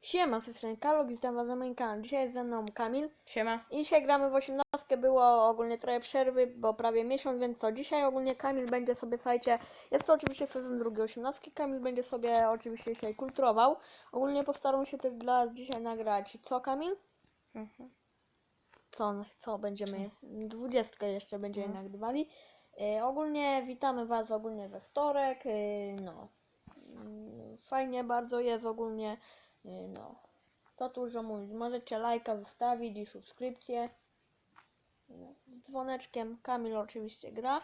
Siema, z tej strony Karol, witam was na moim kanale. Dzisiaj jest ze mną Kamil Siema. i dzisiaj gramy w 18. Było ogólnie trochę przerwy, bo prawie miesiąc, więc co? Dzisiaj ogólnie Kamil będzie sobie, słuchajcie, jest to oczywiście sezon drugi 18. Kamil będzie sobie oczywiście dzisiaj kulturował. Ogólnie postaram się też dla dzisiaj nagrać. Co Kamil? Mhm. Co, co będziemy? Dwudziestkę jeszcze będziemy Mhm. nagrywali. Y, ogólnie witamy was ogólnie we wtorek. Y, no. Mm, Fajnie bardzo jest ogólnie. No. To dużo mówić. Możecie lajka zostawić i subskrypcję. No. Z dzwoneczkiem. Kamil oczywiście gra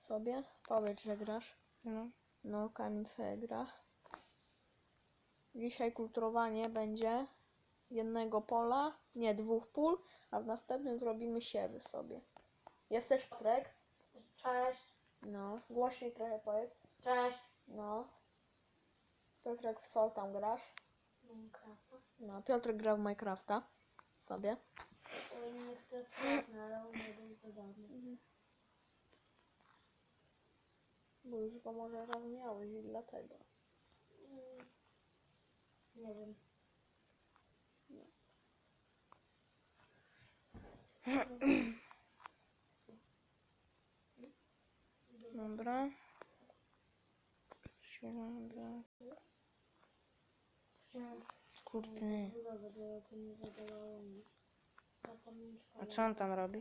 sobie. Powiedz, że grasz. No. No, Kamil sobie gra. Dzisiaj kulturowanie będzie jednego pola, nie dwóch pól, a w następnym zrobimy siewy sobie. Jesteś Piotrek? Cześć, No. Głośniej trochę powiedz. cześć. No. Piotrek, w co tam grasz? Minecrafta. No, Piotrek gra w Minecrafta sobie. Oj, nie chcę ale on nie zabawny. Bo już go może raz miałeś i dlatego. Mm, Nie wiem. Dobra. Siema. Kurde. A co on tam robi?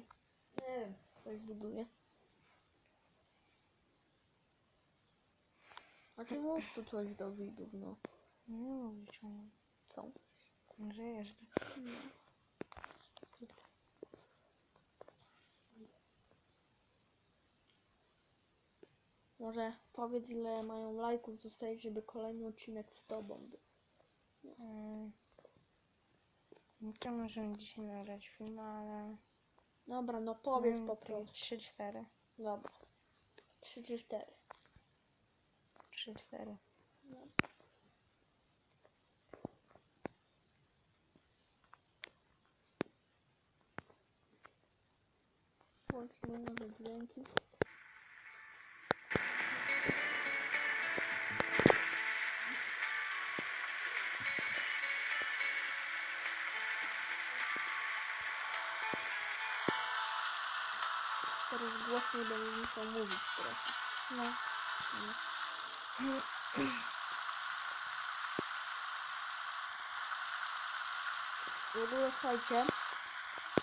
Nie wiem, coś buduje. A ty mów tu coś do widzów, no. Nie mówić mu. Co? Jeżdżę. Może powiedz ile mają lajków zostaje, żeby kolejny odcinek z tobą był. Mm. To możemy dzisiaj nagrać film, ale... Dobra, no powiedz Mm, po prostu. 3-4. Dobra. 3 czy 4. 3-4. Włączmy nowe dźwięki. Teraz głośniej będę musiał mówić trochę. No. W ogóle słuchajcie,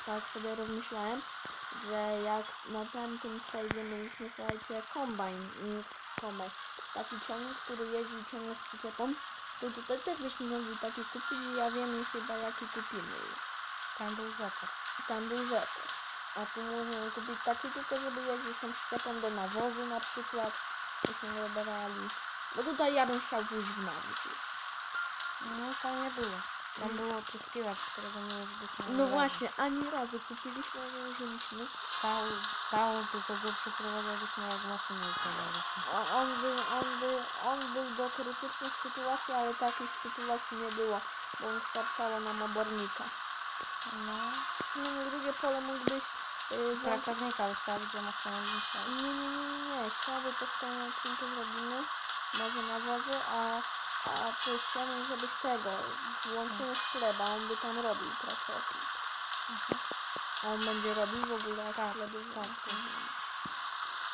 tak sobie rozmyślałem, że jak na tamtym sejdzie mieliśmy, słuchajcie, kombajn, nie kombajn, taki ciągnik, który jeździ ciągle z przyczepą, to tutaj też byśmy mogli taki kupić i ja wiem chyba jaki kupimy. Tam był zakaz. Tam był zetor. A tu możemy kupić taki tylko, żeby jeździć tą przyczepą do nawozu na przykład, byśmy wybrali. Bo tutaj ja bym chciał pójść w nawóz. No tam nie było. Tam było opryskiwacz, którego nie użyliśmy. No właśnie, ani razu kupiliśmy, a nie użyliśmy. Stał, stał, tylko go przeprowadzaliśmy jak maszynę układaliśmy. O- On był, on był, on był do krytycznych sytuacji, ale takich sytuacji nie było, bo wystarczało nam obornika. No. No, drugie pole mógłbyś yy. Pracownika ustawić, że maszynę zniszczyć. Nie, nie, nie, nie, nie, siawy to w tym odcinku zrobimy, może nawozy, a, a to chciałbym, żebyś tego, włączymy sklep, a on by tam robił pracownik. Mhm. A on będzie robił w ogóle jak Tak, jest tak.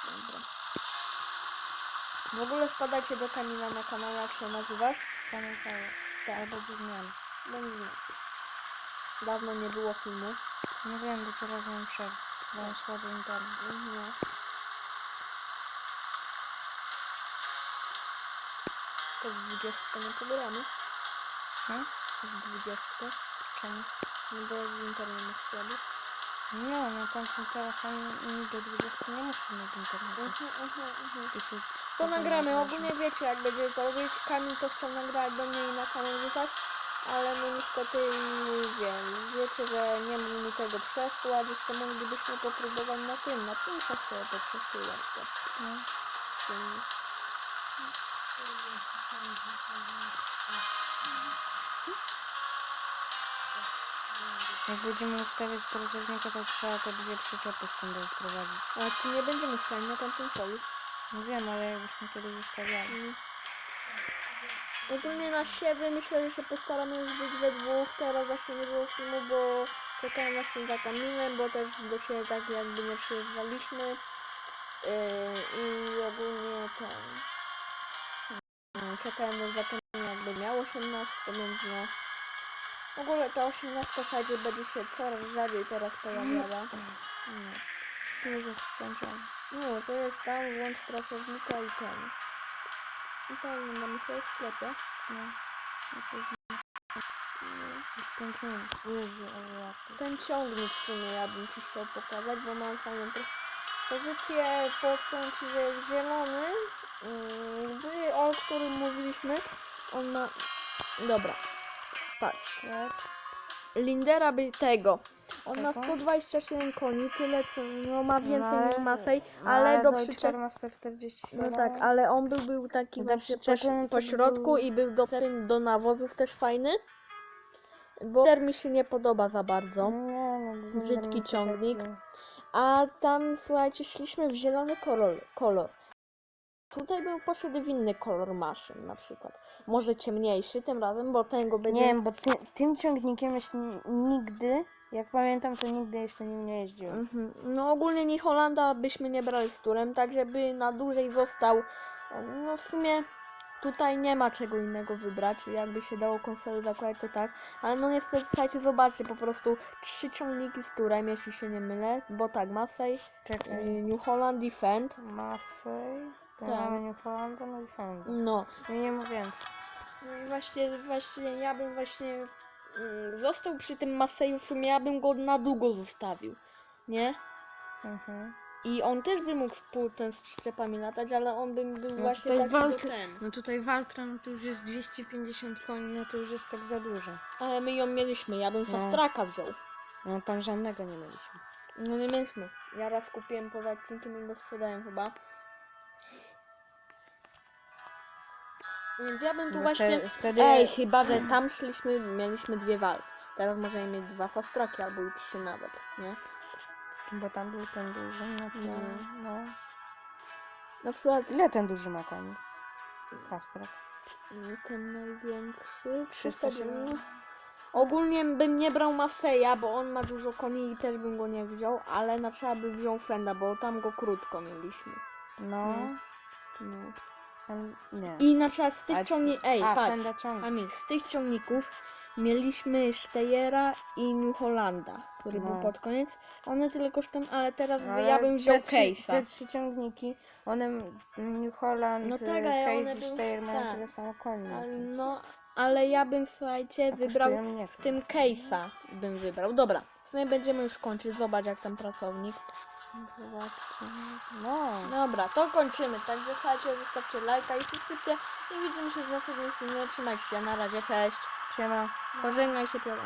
Dobra. W ogóle wpadajcie do Kamila na kanał, jak się nazywasz? Pamiętaję. Tak, Albo bez zmian. będzie. Dawno nie było filmu. Nie wiem, do teraz mam. Bo mam słaby internet. Mhm. To w 20 nie pobieramy. Hmm? W 20. Czemu? No bo internet masz słaby. Nie, na tamtym telefonie do 20 nie muszę mieć internetu. Mhm, mhm, mhm. To nagramy. Ogólnie wiecie jak będzie to robić. Kamil to chciał nagrać do mnie i na kanał wrzucać. Ale no niestety wiem, wiecie, że nie mógł mi tego przesłać, jeszcze moglibyśmy popróbować na tym, na czym się sobie to przesyłać. To, No. Jak będziemy ustawiać pracownika, to trzeba te dwie przyczepy stąd wprowadzić. A tu nie będziemy stać na tamtym polu. No wiem, ale jakbyśmy kiedyś ustawiali. Mm. Ogólnie na siewy myślę, że się postaramy już być we dwóch. Teraz właśnie nie było filmu, bo czekałem właśnie za Kamilem, bo też do siebie tak jakby nie przyjeżdżaliśmy. Yy, I ogólnie ten... Mm, Czekałem też za Kamilem jakby miał 18, więc no... W ogóle ta 18 słuchajcie, będzie się coraz rzadziej teraz pojawiała. No. Tu już skończone. No, to jest tam, włącz pracownika i ten. I tam mamy sobie w sklepie. No. No jest skończone. Jezu, ale. Ten ciągnik w sumie ja bym ci chciał pokazać, bo mam fajną pozycję. Powiem ci, że jest zielony. Yy, o którym mówiliśmy. On ma... Dobra. Patrz. Tak. Lindera by tego. On ma Tego? 127 koni, tyle co no ma więcej No, niż Masej, no, ale do przyczep... 1440 No tak, ale on był, był taki Do właśnie po, po środku był- i był do, do nawozów też fajny. Bo ter mi się nie podoba za bardzo. Nie, no, Brzydki ciągnik. A tam, słuchajcie, szliśmy w zielony kolor. kolor. Tutaj był poszedł w inny kolor maszyn na przykład. Może ciemniejszy tym razem, bo ten go będzie... Nie wiem, bo ty, tym ciągnikiem jeszcze nigdy, jak pamiętam, to nigdy jeszcze nim nie jeździłem. Mhm. No ogólnie New Hollanda byśmy nie brali z turem, tak żeby na dłużej został. No w sumie tutaj nie ma czego innego wybrać. Jakby się dało konsolę zakładać to tak. Ale no niestety słuchajcie, zobaczcie po prostu trzy ciągniki z turem, jeśli się nie mylę. Bo tak, Massey, Czekaj. New Holland Defend. Maffei, Tak. Newfoundland, no i Fender. No. No nie ma więcej. No właśnie, właśnie ja bym właśnie mm, został przy tym Masseyu, w sumie ja bym go na długo zostawił. Nie? Mhm. I on też by mógł ten z przyczepami latać, ale on by był No właśnie tutaj taki walczy- ten. No tutaj Valtra, no to już jest 250 koni, no to już jest tak za dużo. Ale my ją mieliśmy, ja bym No. Fast Tracka wziął. No tam żadnego nie mieliśmy. No nie mieliśmy. Ja raz kupiłem poza odcinkiem i go sprzedałem chyba. Więc ja bym tu właśnie... wtedy- wtedy- Ej, chyba, że tam szliśmy, mieliśmy dwie walki. Teraz możemy mieć dwa Fast Tracki albo i trzy nawet, nie? Bo tam był ten duży, no to... Mhm. No. Na przykład Ile ten duży ma koni? Fast track. mm, ten największy... 370. 309. Ogólnie bym nie brał Maseja, bo on ma dużo koni i też bym go nie wziął, ale na przykład bym wziął Fenda, bo tam go krótko mieliśmy. No. No. No. Ten, nie. I na przykład z tych A, ciągników. Ej, A, patrz. Fenda z tych ciągników mieliśmy Steyera i New Hollanda, który No. był pod koniec. One tyle kosztują, ale teraz Ale ja bym wziął te trzy, Case'a. te trzy ciągniki, one New Holland, No no tak, ale one Case i były- Steyr mają tak. tyle samo koni. Ale, no, ale ja bym, słuchajcie, wybrał w tym Case'a bym wybrał. Dobra, w sumie będziemy już kończyć. Zobacz jak tam pracownik. Zobaczcie. No. Dobra, to kończymy. Także słuchajcie, zostawcie lajka i subskrypcję. I widzimy się w następnym filmie. Trzymajcie się, na razie, cześć. Siema. Pożegnaj się, Piotr.